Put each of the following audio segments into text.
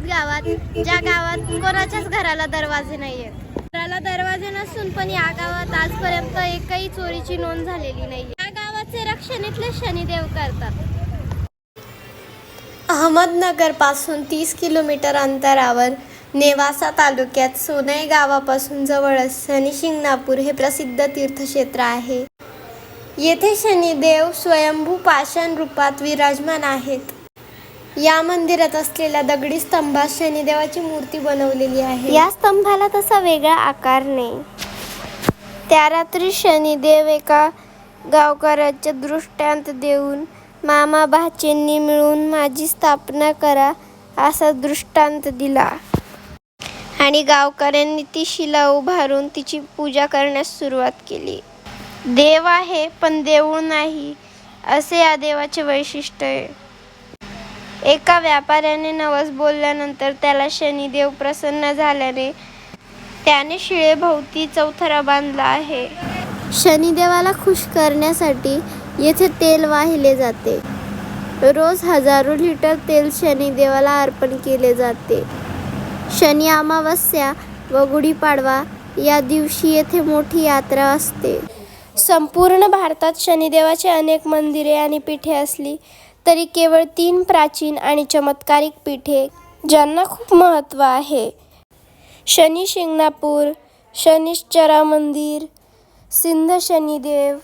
आहोत गावात ज्या गावात कोणाच्याच घराला दरवाजे नाही आहेत घराला दरवाजे नसून पण या गावात आजपर्यंत एकही चोरीची नोंद झालेली नाही या गावाचे रक्षण इथले शनिदेव करतात. अहमदनगरपासून तीस किलोमीटर अंतरावर नेवासा तालुक्यात सोनई गावापासून जवळच शनिशिंगणापूर हे प्रसिद्ध तीर्थक्षेत्र आहे. येथे शनिदेव स्वयंभू पाषाण रूपात विराजमान आहेत. या मंदिरात असलेल्या दगडी स्तंभात शनिदेवाची मूर्ती बनवलेली आहे. या स्तंभाला तसा वेगळा आकार नाही. त्या रात्री शनिदेव एका गावकऱ्याचे दृष्टांत देऊन मामा भाचेंनी मिळून माझी स्थापना करा असा दृष्टांत दिला. आणि गावकऱ्यांनी ती शिला उभारून तिची पूजा करण्यास सुरुवात केली. देव आहे पण देऊळ नाही असे या देवाचे वैशिष्ट्य आहे. एका व्यापाऱ्याने नवस बोलल्यानंतर त्याला शनिदेव प्रसन्न झाल्याने त्याने शिळेभोवती चौथरा बांधला आहे. शनिदेवाला खुश करण्यासाठी येथे तेल वाहिले जाते. रोज हजारो लिटर तेल शनिदेवाला अर्पण केले जाते. शनी अमावस्या व गुढीपाडवा या दिवशी येथे मोठी यात्रा असते. संपूर्ण भारतात शनिदेवाचे अनेक मंदिरे आणि पीठे असली तरी केवळ तीन प्राचीन आणि चमत्कारिक पीठे ज्यांना खूप महत्त्व आहे. शनी शिंगणापूर शनिश्चरा मंदिर सिंध शनिदेव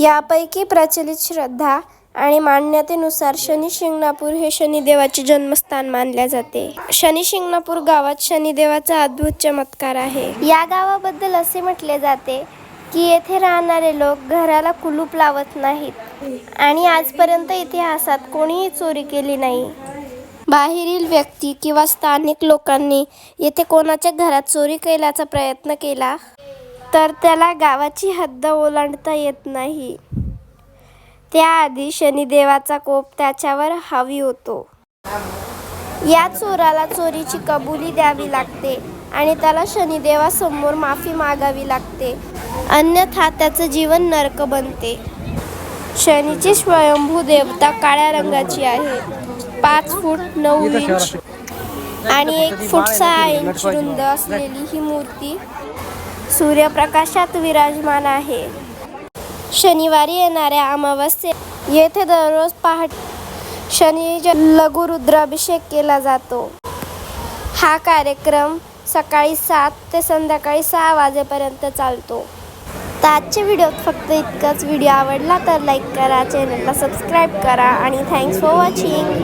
यापैकी प्रचलित श्रद्धा आणि मान्यतेनुसार शनी शिंगणापूर हे शनिदेवाचे जन्मस्थान मानले जाते. शनी शिंगणापूर गावात शनिदेवाचा अद्भुत चमत्कार आहे. या गावाबद्दल असे म्हटले जाते की येथे राहणारे लोक घराला कुलूप लावत नाहीत. आणि आजपर्यंत इतिहासात कोणीही चोरी केली नाही. बाहेरील व्यक्ती किंवा स्थानिक लोकांनी येथे कोणाच्या घरात चोरी केल्याचा प्रयत्न केला तर त्याला गावाची हद्द ओलांडता येत नाही. त्याआधी शनिदेवाचा कोप त्याच्यावर हावी होतो. या चोराला चोरीची कबुली द्यावी लागते आणि त्याला शनिदेवासमोर माफी मागावी लागते. अन्यथा त्याचं जीवन नरक बनते. शनीची स्वयंभू देवता काळ्या रंगाची आहे. पाच फूट नऊ इंच आणि एक फूट सहा इंच रुंद असलेली ही मूर्ती सूर्यप्रकाशात विराजमान आहे. शनिवारी येणाऱ्या अमावस्ये येथे दररोज पहाट शनी लघुरुद्राभिषेक केला जातो. हा कार्यक्रम सकाळी सात ते संध्याकाळी सहा वाजेपर्यंत चालतो. तर आजच्या व्हिडिओत फक्त इतकंच. व्हिडिओ आवडला तर लाईक करा चॅनलला सबस्क्राईब करा आणि थँक्स फॉर वॉचिंग.